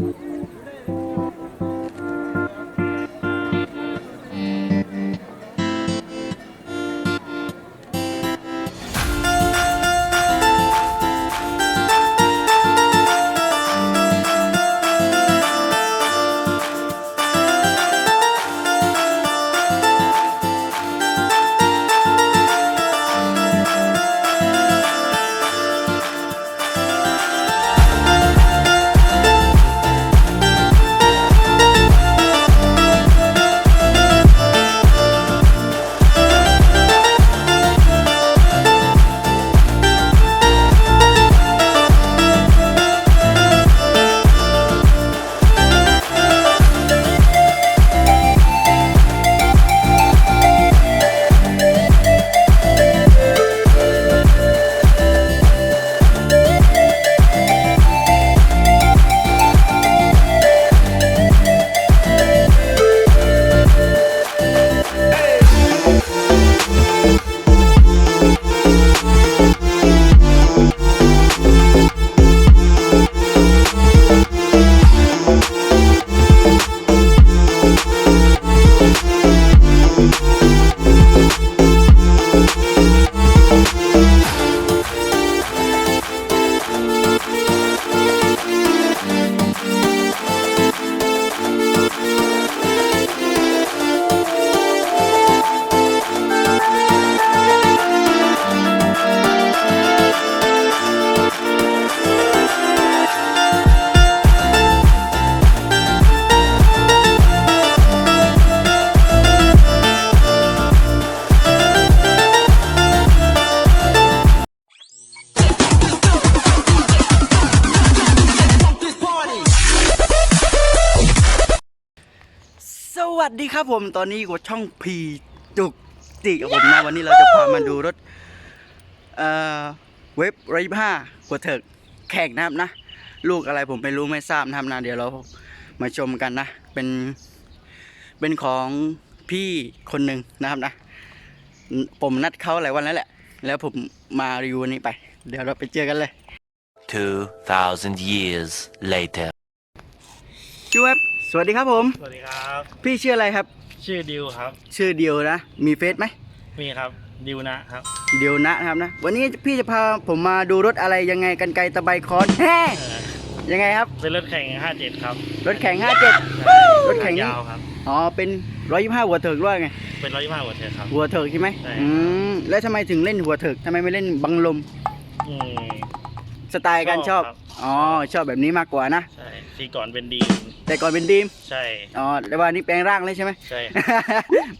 ส วัสดีครับผมตอนนี้อยู่กับช่องพีจุกจิกกับผมนะวันนี้เราจะพามาดูรถเอ่อเว็บร้อยห้าหัวเถิกแข่งนะครับนะ ลูกอะไรผมไม่รู้ไม่ทราบนะครับนะเดี๋ยวเรามาชมกันนะ เป็นเป็นของพี่คนหนึ่งนะครับนะ ผมนัดเขาหลายวันแล้วแหละ แล้วผมมารีวิววันนี้ไป เดี๋ยวเราไปเจอกันเลย2,000 years later. ชื่อเว็บ สวัสดีครับผม สวัสดีครับ พี่ชื่ออะไรครับ ชื่อดิวครับ ชื่อเดียวนะ มีเฟซไหมมีครับดิวนะครับเดียวนะครับนะ วันนี้พี่จะพาผมมาดูรถอะไรยังไงกันไกลตะไบคอนแฮ่เออยังไงครับ เป็นรถแข่ง 57 ครับรถแข่ง 57 รถแข่งนี่ยาวครับ อ๋อ เป็น 125 หัวเถิกด้วยไง เป็น125หัวเทอครับ หัวเถิกใช่ไหมใช่อืม แล้วทำไมถึงเล่นหัวเถิกทำไมไม่เล่นบังลม อืมสไตล์การชชออบบครับ อ๋อชอบแบบนี้มากกว่านะ ใช่ทีก่อนเป็นดีมแต่ก่อนเป็นดีมใช่ อ๋อแต่ว่านี่แปลงร่างเลยใช่ไหม ใช่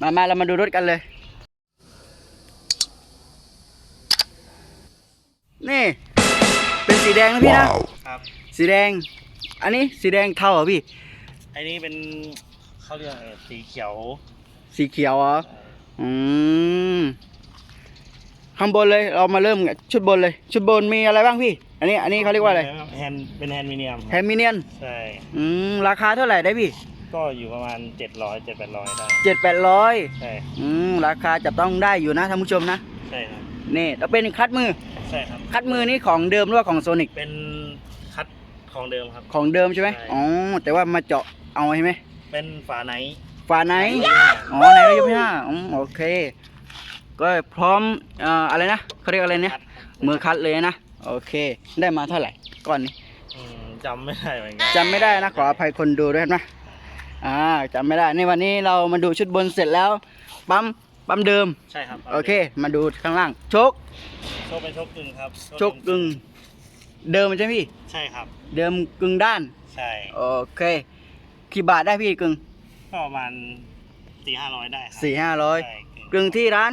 มามาเรามาดูรถกันเลย นี่ เป็นสีแดงนะพี่นะ ครับ สีแดง อันนี้สีแดงเทาเหรอพี่ ไอ้นี่เป็นเขาเรียกอะไรสีเขียว สีเขียวเหรอ อืม ข้างบนเลยเรามาเริ่มชุดบนเลย ชุดบนมีอะไรบ้างพี่ อันนี้อันนี้เขาเรียกว่าอะไรแฮนด์เป็นแฮนด์มิเนียมแฮมมิเนียนใช่อืมราคาเท่าไหร่ได้พี่ ก็อยู่ประมาณ 700 700ได้เจ็ดแปดร้อยใช่อืมราคาจะต้องได้อยู่นะท่านผู้ชมนะใช่ครับนี่แล้วเป็นคัดมือใช่ครับคัดมือนี่ของเดิมหรือว่าของโซนิกเป็นคัดของเดิมครับ ของเดิมใช่ไหมใช่ อ๋อแต่ว่ามาเจาะเอาใช่ไหมเป็นฝาไหน ฝาไหนไหนอ๋อในระยะห้าอืมโอเค ก็พร้อมเอ่ออะไรนะเขาเรียกอะไรเนี่ยคัดมือคัดเลยนะโอเค ได้มาเท่าไหร่ก้อนนี้อืมจำไม่ได้เหมือนกันจำไม่ได้นะขออภัยคนดูด้วยนะอ่าจำไม่ได้ในวันนี้เรามาดูชุดบนเสร็จแล้วปั๊มปั๊มเดิมใช่ครับโอเค มาดูข้างล่างโชคโชคเป็นโชคกึ่งครับโชคกึ่งเดิมใช่ไหมพี่ใช่ครับ เดิมกึ่งด้านใช่โอเคกี่บาทได้พี่กึ่งก็ประมาณสี่ห้าร้อยได้ครัสี่ห้าร้อยใช่กึ่งที่ร้าน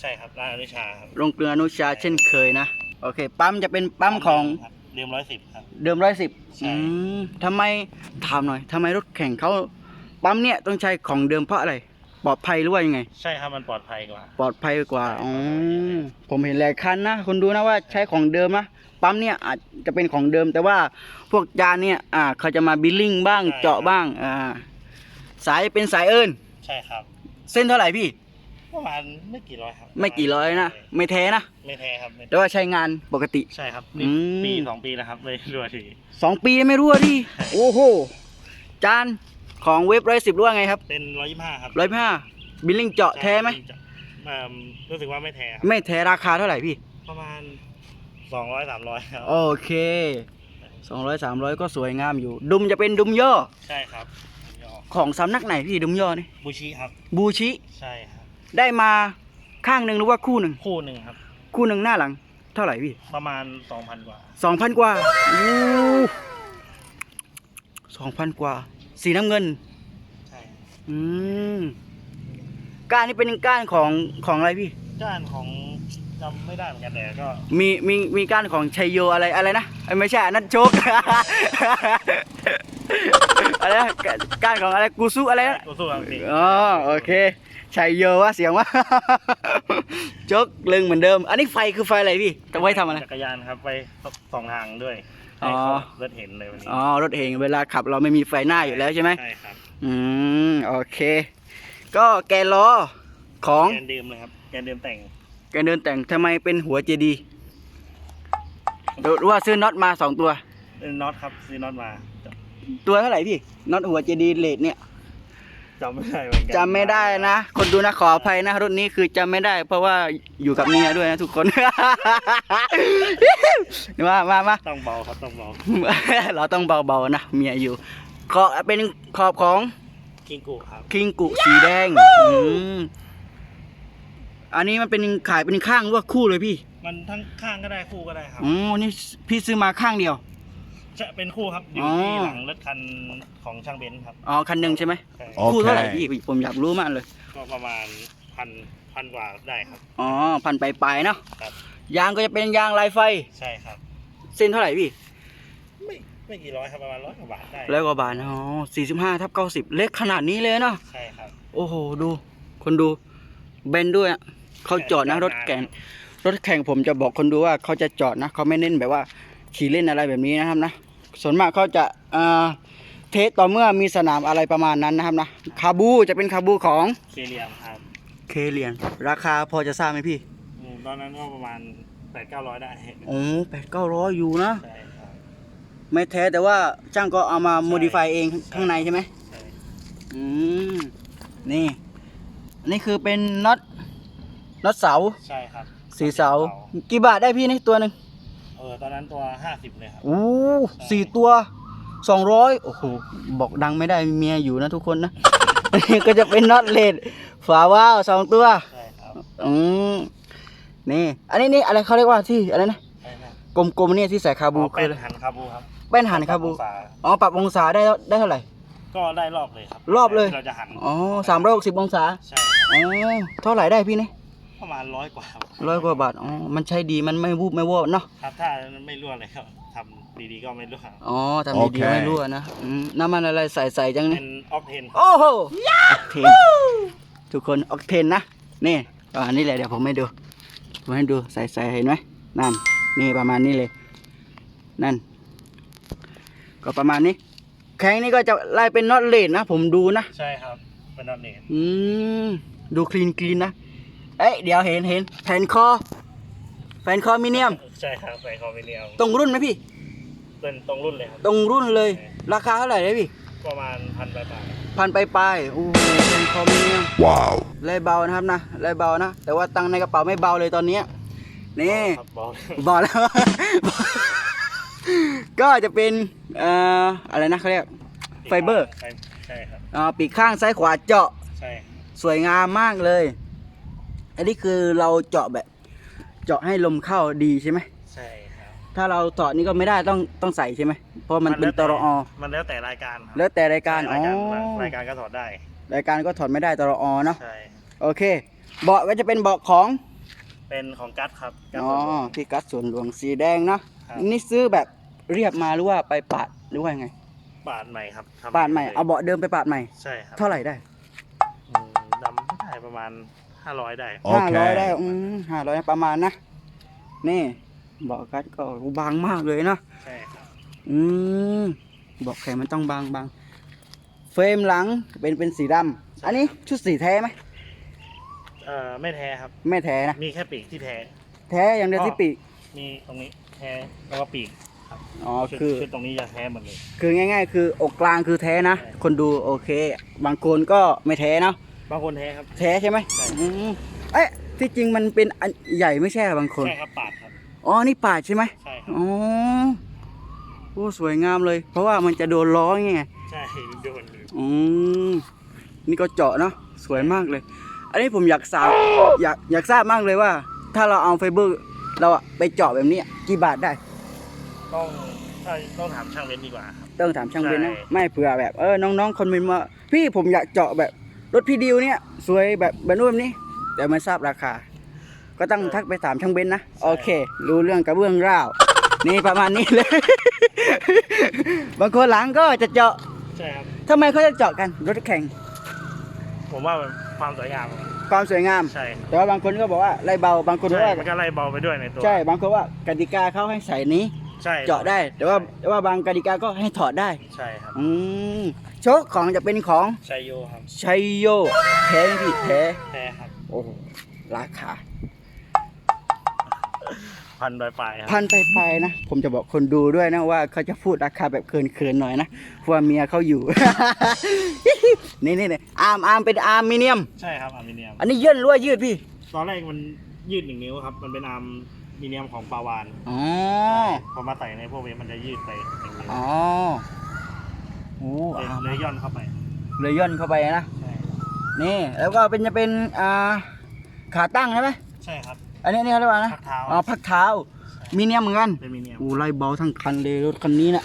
ใช่ครับร้านอนุชาครับโรงเกลืออนุชาเช่นเคยนะ โอเค ปั๊มจะเป็นปั๊มของครับเดิมร้อยสิบครับ เดิมร้อยสิบใช่ทำไมถามหน่อยทำไมรถแข่งเขาปั๊มเนี่ยต้องใช้ของเดิมเพราะอะไรปลอดภัยหรือว่ายังไง ใช่ครับมันปลอดภัยกว่า ปลอดภัยกว่าใช่อ๋อปลอดภัยผมเห็นหลายคันนะคุณดูนะว่าใช้ของเดิมนะปั๊มเนี่ยอาจจะเป็นของเดิม แต่ว่าพวกจานเนี่ยอ่าเขาจะมาบิลลิ่งบ้างเจาะบ้างอ่าสายเป็นสายเอิญใช่ครับ เส้นเท่าไหร่พี่ ประมาณไม่กี่ร้อยครับไม่กี่ร้อยนะ ไม่แท้นะ ไม่แท้ครับไม่แต่ว่าใช้งานปกติ ใช่ครับอืนี่มปีสองปีแล้วครับไม่รู้ทีสองปีไม่รู้อะดิโอ้โห จานของเว็บร้อยสิบรู้ว่าไงครับเป็นร้อยยี่ห้าครับร้อยห้าบิลลิ่งเจาะแท้ไหมเอิ่มรู้สึกว่าไม่แท้ครับไม่แท้ราคาเท่าไหร่พี่ ประมาณสองร้อยสามร้อยครับโอเคสองร้อยสามร้อยก็สวยงามอยู่ ดุมจะเป็นดุมย่อใช่ครับยอของสำนักไหนพี่ดุมย่อนี่บูชิครับ บูชิ ใช่ครับ ได้มาข้างหนึ่งหรือว่าคู่หนึ่งคู่หนึ่งครับ คู่หนึ่งหน้าหลัง เท่าไหร่พี่ประมาณสองพันกว่าสองพันกว่าสองพันกว่า สีน้ำเงินใช่อืมก้านนี่เป็นก้านของของอะไรพี่ ก้านของจำไม่ได้เหมือนกันแต่ก็มีมีมีก้านของชัยโยอะไรอะไรนะเอ้ยไม่ใช่อันนั่นโชก อะไรนะก้านของอะไรกูซุอะไรนะกูสู้อังกฤษอ๋อโอเค ชัยโยวะเสียงวะโจกเลึงเหมือนเดิม อันนี้ไฟคือไฟอะไรพี่จะไว้ทำอะไร จักรยานครับไปสองทางด้วยอ๋ให้อเขารถเห็นเลยวันนี้อ๋อรถเองเวลาขับเราไม่มีไฟหน้าอยู่แล้วใช่ไหมใช่ครับอืมโอเค ก็แกนล้อของแกนเดิมเลยครับแกนเดิมแต่งแกนเดินแต่งทำไมเป็นหัวเจดีหรือว่าซื้อน็อตมาสองตัว เป็นน็อตครับซื้อน็อตมาจตัวเท่าไหร่พี่น็อตหัวเจดีเลดเนี่ย จำไม่ได้เหมือนกันจำไม่ได้นะ คนดูนะขออภัยนะรุ่นนี้คือจำไม่ได้ เพราะว่าอยู่กับเมียด้วยนะทุกคน มามามาต้องเบาครับต้องเบาเราต้องเบาๆนะเมียอยู่ ขอบเป็นขอบของคิงกุครับคิงกุสีแดงอืมอันนี้มันเป็นขายเป็นข้างหรือว่าคู่เลยพี่ มันทั้งข้างก็ได้คู่ก็ได้ครับอ๋อนี่พี่ซื้อมาข้างเดียว จะเป็นคู่ครับ อยู่อ๋อที่หลังรถคันของช่างเบนซ์ครับอ๋อคันหนึ่งใช่ไหมใช่โอเค คู่เท่าไหร่พี่ผมอยากรู้มากเลยก็ประมาณพันพันกว่าได้ครับ อ๋อพันปลายๆเนาะครับ ยางก็จะเป็นยางลายไฟ ใช่ครับ เส้นเท่าไหร่พี่ไม่ไม่กี่ร้อยครับประมาณร้อยกว่าบาทได้ร้อยกว่าบาทอ๋อสี่สิบห้าทับเก้าสิบเล็กขนาดนี้เลยเนาะใช่ครับ โอ้โหดู คนดูเบนด้วยอะเขาจอดนะรถแข่งรถแข่งผมจะบอกคนดูว่าเขาจะจอดนะเขาไม่เน้นแบบว่าขี่เล่นอะไรแบบนี้นะครับนะ ส่วนมากเขาจะเอ่อเทสต่อเมื่อมีสนามอะไรประมาณนั้นนะครับนะคาบูจะเป็นคาบูของเคเลียมครับเคเลียนราคาพอจะทราบไหมพี่อืมตอนนั้นก็ประมาณแปดเก้าร้อยได้โอ้แปดเก้าร้อยอยู่นะ ใช่ครับไม่แท้แต่ว่าจ้างก็เอามาโมดิฟายเองใช่ข้างในใช่ไหมใช่อืมนี่อันนี้คือเป็นน็อตน็อตเสาใช่ครับสีเสากี่บาทได้พี่นี่ตัวหนึ่ง เออตอนนั้นตัวห้าสิบเลยครับโอ้สี่ตัวสองร้อยโอ้โหบอกดังไม่ได้เมียอยู่นะทุกคนนะอันนี้ก็จะเป็นน็อตเลดฝาว้าวสองตัว ใช่ครับอืมนี่ อันนี้นี่อะไรเขาเรียกว่าที่อะไรนะใช่ครับกลมๆเนี่ยที่ใส่คาบูอ๋อคืเป็อนอะไรหันคาบูครับแป้นหันคาบูองศาอ๋อปรับองศาได้ได้เท่าไหร่ ก็ได้รอบเลยครับรอบเลย ที่เราจะหันอ๋อสามร้อยหกสิบองศาใช่ครับอ๋อเท่าไหร่ได้พี่นี่ ประมาณร้อยกว่าครับร้อยกว่าบาทอ๋อมันใช้ดีมันไม่วูบไม่วอดเนาะครับถ้าไม่รั่วเลยครับทำดีๆก็ไม่รั่วอ๋อทำดีโอเคๆไม่รั่วนะอืมน้ำมันอะไรใส่ใส่จังเป็นี่นออกเทนโอ้โหออกเทนทุกคนออกเทนนะนี่ประมาณนี้เลยเดี๋ยวผมให้ดูผมให้ดูใส่ใส่เห็นไหมนั่นนี่ประมาณนี้เลย นั่น ก็ประมาณนี้ แข้งนี่ก็จะไล่เป็นน็อตเลดนะ ผมดูนะ ใช่ครับเป็นออเนตอืมดูคลีนคลีนนะ เอ้ยเดี๋ยวเห็นเห็นแผ่นคอ แผ่นคอมิเนียม ใช่ครับใส่คอมมิเนียมตรงรุ่นไหมพี่ เป็นตรงรุ่นเลยครับ ตรงรุ่นเลย ราคาเท่าไหร่เลยพี่ ประมาณพันบาทพันไปลายๆโอ้โหแผ่นคอมิเนียม Wow. ไล่เบานะครับนะไล่เบานะ แต่ว่าตังค์ในกระเป๋าไม่เบาเลยตอนเนี้ยนี่ ครับบอลบอกแล้ว ก็จะเป็นเอ่ออะไรนะเขาเรียก ไฟเบอร์ ใช่ใช่ครับอ่าปีกข้างซ้ายขวาเจาะ ใช่ครับสวยงามมากเลย อันนี้คือเราเจาะแบบ เจาะให้ลมเข้าดีใช่ไหมใช่ครับถ้าเราถอดนี่ก็ไม่ได้ต้องต้องใส่ใช่ไหมเพราะมันเป็นตรอมันแล้วแต่รายการครับแล้วแต่รายการใช่อ๋อรายการรายการก็ถอดได้ รายการก็ถอดไม่ได้ตรอเนาะใช่โอเค เบาะก็จะเป็นเบาะของเป็นของกัตครับกัตอ๋อส่วนรวมที่กัดส่วนหลวงสีแดงเนาะครับนี่ซื้อแบบเรียบมาหรือว่าไปปาดหรือว่าไงบาทใหม่ครับทำปาดใหม่ลยเอาเบาะเดิมไปปาดใหม่ใช่ครับเท่าไหร่ได้อืมดำไม่ได้ประมาณ ห้าร้อยได้ ห้าร้อย Okay. ได้อืมห้าร้อยประมาณนะ นี่เบาะกัดก็บางมากเลยเนาะ ใช่ครับ อืมเบาะแข็งมันต้องบางบาง เฟรมหลังเป็นเป็นสีดำ อันนี้ชุดสีแท้ไหม เอ่อไม่แท้ครับ ไม่แท้นะ มีแค่ปีกที่แท้ แท้อย่างเดียวที่ปีก มีตรงนี้แท้แล้วก็ปีกอ๋อ ชุดคือ ชุดตรงนี้จะแท้หมดเลย คือง่าย ๆ คืออกกลางคือแท้นะใช่คนดูโอเค บางคนก็ไม่แท้เนาะ บางคนแท้ครับ แท้ใช่ไหมใช่ อืมเอ๊ะที่จริงมันเป็นอันใหญ่ไม่ใช่เหรอบางคน ใช่ครับปาดครับอ๋อ นี่ปาดใช่ไหมใช่ครับอ๋อโอ้สวยงามเลย เพราะว่ามันจะโดนล้อไง ใช่โดนเลยอืมนี่ก็เจาะเนาะสวยมากเลย อันนี้ผมอยากทราบอยากอยากทราบมากเลยว่า ถ้าเราเอาไฟเบอร์เราอะไปเจาะแบบนี้กี่บาทได้ ต้องถ้าต้องถามช่างเว้นดีกว่าครับ ต้องถามช่างเบนนะใช่ ไม่เผื่อแบบเออน้องๆคนเมนต์มาพี่ผมอยากเจาะแบบ รถพี่ดิวเนี่ยสวยแบบแบบนู้นแบบนี้ แต่ไม่ทราบราคา ก็ต้องทักไปถามช่างเบนนะ โอเค รู้เรื่องกระเบื้องร่าว นี่ประมาณนี้เลย บางคนหลังก็จะเจาะใช่ครับ ทำไมเขาจะเจาะกันรถแข่ง ผมว่ามันความสวยงามความสวยงาม ใช่ครับแต่ว่าบางคนก็บอกว่าไล่เบา บางคนบอกใช่ว่ามันก็ไล่เบาไปด้วยในตัว ใช่ บางคนว่ากติกาเขาให้ใส่นี้ ใช่เจาะได้ แต่ว่าแต่ว่าบางกติกาก็ให้ถอดได้ ใช่ครับ อืม โชคของจะเป็นของชัยโยครับชัยโยแท้ไหมพี่แท้แท้ครับ โอ้โหราคาพันปลายๆครับพันไปไปๆนะ ผมจะบอกคนดูด้วยนะว่าเขาจะพูดราคาแบบเคินๆหน่อยนะเพราะว่าเมียเขาอยู่ นี่นี่นี่อาร์มอาร์มเป็นอาร์มมิเนียม ใช่ครับอลูมิเนียมอันนี้ยื่นหรือว่ายืดพี่ตอนแรกมันยืดหนึ่งนิ้วครับ มันเป็นอาร์มมีเนียมของปลาวานอ๋อพอมาใส่ในพวกนี้มันจะยืดไปหนึ่งนิ้ว อ๋อ โอ้เลยอาร์มเลยย่อนเข้าไปเลยย่นเข้าไปนะใช่นี่แล้วก็เป็นจะเป็นอ่าขาตั้งใช่ไหมใช่ครับ อันนี้นี่เขาเรียกว่านะพักเท้า อ๋อพักเท้ามีเนียมเหมือนกันเป็นมีเนียมโอ้ไล่เบาทั้งคันเลยรถคันนี้นะ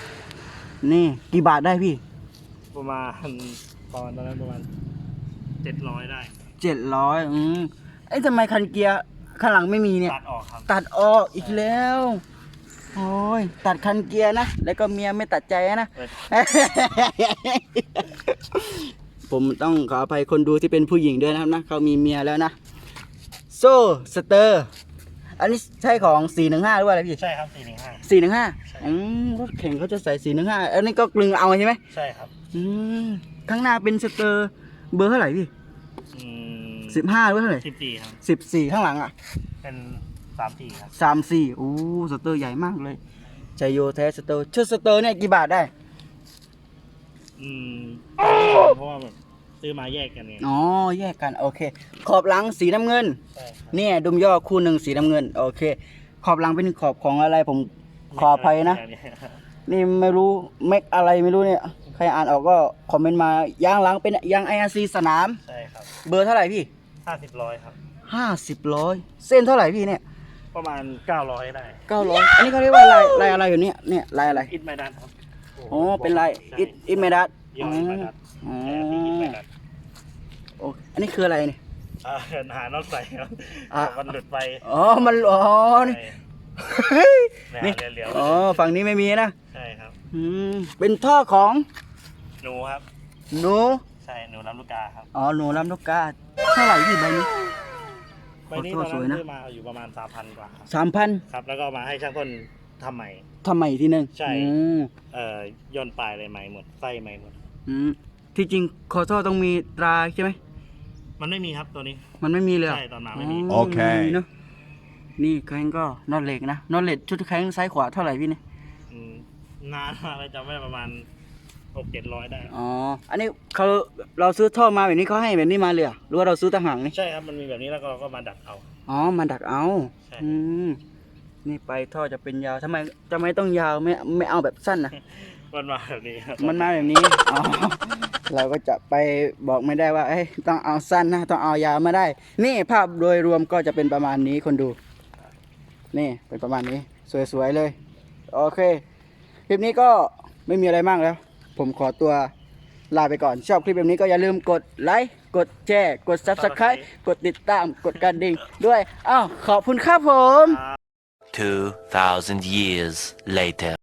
นี่กี่บาทได้พี่ประมาณตอนตอนนั้นประมาณเจ็ดร้อยได้ เจ็ดร้อยอืมไอ้ยทำไมคันเกียร์ข้างหลังไม่มีเนี่ย ตัดออกครับ ตัดออกอีกแล้ว โอ้ยตัดคันเกียร์นะ แล้วก็เมียไม่ตัดใจนะเออผมต้องขออภัยคนดูที่เป็นผู้หญิงด้วยนะครับนะเขามีเมียแล้วนะ โซ่สเตอร์ อันนี้ใช่ของ 415หรือว่าอะไรพี่ ใช่ครับสี่หนึ่งห้า 415อืมรถแข่งเขาจะใส่ 415 อันนี้ก็กลึงเอาใช่ไหมใช่ครับอืมข้างหน้าเป็นสเตอร์เบอร์เท่าไหร่พี่อืม15หรือว่าเท่าไหร่สิบสี่ครับ 14 ข้างหลังอะ เป็น สามสี่ครับ34โอ้สเตอร์ใหญ่มากเลยใจโยแท้สเตอร์ชุดสเตอร์เนี่ยกี่บาทได้ อืมเพราะว่าแบบซื้อมาแยกกันเนี่ยอ๋อ แยกกัน โอเค ขอบหลังสีน้ำเงิน ใช่ครับเนี่ยดุมย่อคู่หนึ่งสีน้ำเงิน โอเค ขอบหลังเป็นขอบของอะไรผมขออภัยนะ นี่ไม่รู้เมกอะไรไม่รู้เนี่ย ใครอ่านออกก็คอมเมนต์มายางหลังเป็นยาง IRC สนาม ใช่ครับเบอร์เท่าไหร่พี่ห้าสิบร้อยครับ ห้าสิบร้อยเส้นเท่าไหร่พี่เนี่ย ประมาณเก้าร้อยได้ เก้าร้อยอันนี้เขาเรียกว่าลายลายอะไรอยู่เนี่ยเนี่ยลายอะไรอิดไมดันครับอ๋อเป็นลายอิดอิดเมดัสยอดอิดไมดันอ๋อแท้ที่อิดไมดันโอ้อันนี้คืออะไรเนี่ย อ่าหานอกใส่ครับอะ มันหลุดไปอ๋อมันอ๋อนี่ใช่เฮ้ยเนี่ยนี่เหลียวอ๋อฝั่งนี้ไม่มีนะๆใช่ครับ อืมเป็นท่อของหนูครับ หนูใช่หนูลำลูกกาครับอ๋อหนูลำลูกกาเท่าไหร่พี่ใบนี้ ใบนี้ขตออนโทษสวยนั้นะนซื้อมาอยู่ประมาณสามพันกว่าครับสามพันครับ แล้วก็เอามาให้ช่างต้นทำใหม่ ทำใหม่อีกทีหนึงใช่ อืมเอ่อย่นปลายอะไรใหม่หมดไส้ใหม่หมด อืมที่จริงคอท่อต้องมีตราใช่ไหม มันไม่มีครับตัวนี้ มันไม่มีเลยเหรอใช่ตอนมาไม่มี โอเคเนอะนี่แข้งก็นอตเหล็กนะนอตเหล็กชุดแข้งซ้ายขวาเท่าไหร่พี่เนี่ยมนานมากเลยจำไม่ได้ประมาณ หกเจ็ดร้อยได้ อ๋อ อันนี้เขาเราซื้อท่อมาแบบนี้เขาให้แบบนี้มาเลยเหรอหรือว่าเราซื้อต่างหากนี่ ใช่ครับ มันมีแบบนี้แล้วก็เราก็มาดัดเอา อ๋อ มาดักเอา ใช่ อืม นี่ไปท่อจะเป็นยาวทำไมทำไมต้องยาวไม่ไม่เอาแบบสั้นนะ มันมาแบบนี้ครับมันมาแบบนี้ อ๋อ เราก็จะไปบอกไม่ได้ว่าเอ้ยต้องเอาสั้นนะ ต้องเอายาวไม่ได้ นี่ภาพโดยรวมก็จะเป็นประมาณนี้คนดู นี่เป็นประมาณนี้ สวยๆเลย โอเค คลิปนี้ก็ไม่มีอะไรมากแล้ว ผมขอตัวลาไปก่อน ชอบคลิปแบบนี้ก็อย่าลืมกดไลค์ กดแชร์ กด subscribe กดติดตาม กดกระดิ่งด้วย อ้าว ขอบคุณครับผม 2,000 years later.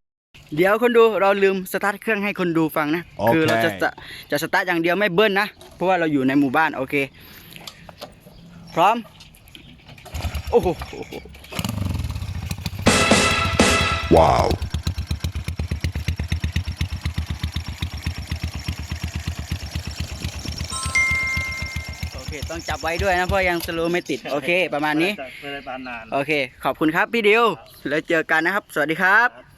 เดี๋ยวคนดูเราลืมสตาร์ทเครื่องให้คนดูฟังนะโอเคคือเราจะจะจะสตาร์ทอย่างเดียวไม่เบิ้ลนะ เพราะว่าเราอยู่ในหมู่บ้าน โอเค พร้อม โอ้โห Wow. โอเค เค ต้องจับไว้ด้วยนะเพราะยังสโลว์ไม่ติดโอเค ประมาณนี้ไม่ได้ตามนาน โอเค ขอบคุณครับพี่ดิวแล้วเจอกันนะครับ สวัสดีครับครับ